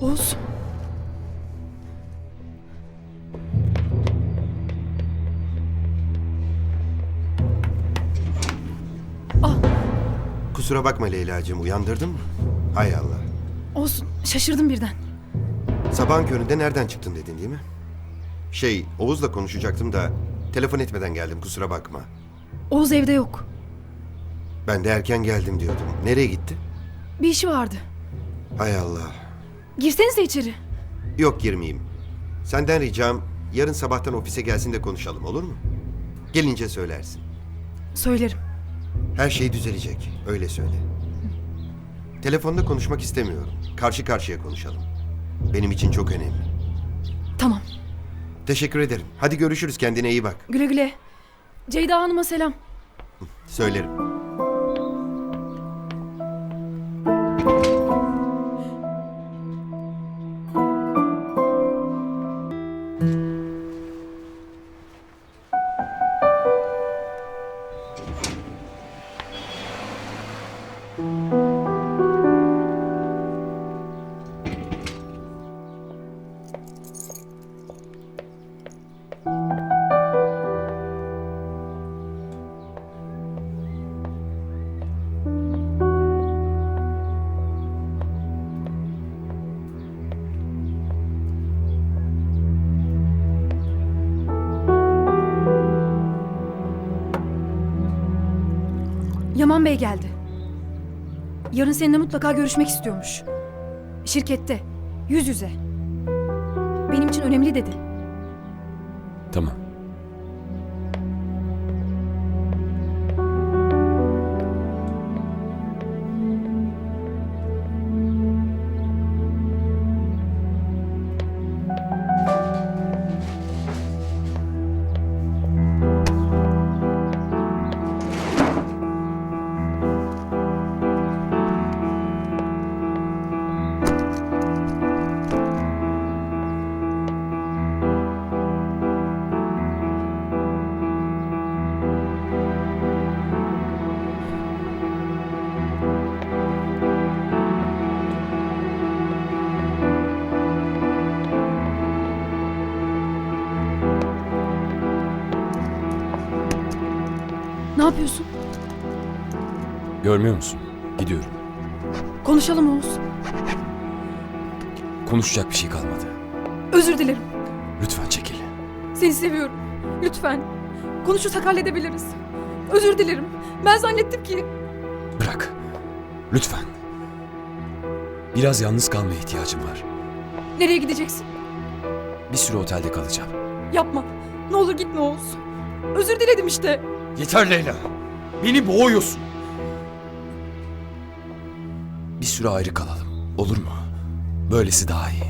Oğuz. Kusura bakma Leyla'cığım uyandırdın mı? Hay Allah. Oğuz şaşırdım birden. Sabahın köründe nereden çıktın dedin değil mi? Şey Oğuz'la konuşacaktım da telefon etmeden geldim kusura bakma. Oğuz evde yok. Ben de erken geldim diyordum. Nereye gitti? Bir işi vardı. Hay Allah. Girsenize içeri. Yok girmeyeyim. Senden ricam yarın sabahtan ofise gelsin de konuşalım olur mu? Gelince söylersin. Söylerim. Her şey düzelecek. Öyle söyle. Telefonda konuşmak istemiyorum. Karşı karşıya konuşalım. Benim için çok önemli. Tamam. Teşekkür ederim. Hadi görüşürüz. Kendine iyi bak. Güle güle. Ceyda Hanım'a selam. Söylerim. thank you Yaman Bey geldi. Yarın seninle mutlaka görüşmek istiyormuş. Şirkette. Yüz yüze. Benim için önemli dedi. Tamam. Ne yapıyorsun? Görmüyor musun? Gidiyorum. Konuşalım Oğuz. Konuşacak bir şey kalmadı. Özür dilerim. Lütfen çekil. Seni seviyorum. Lütfen. Konuşursak halledebiliriz. Özür dilerim. Ben zannettim ki... Bırak. Lütfen. Biraz yalnız kalmaya ihtiyacım var. Nereye gideceksin? Bir süre otelde kalacağım. Yapma. Ne olur gitme Oğuz. Özür diledim işte. Yeter Leyla. Beni boğuyorsun. Bir süre ayrı kalalım. Olur mu? Böylesi daha iyi.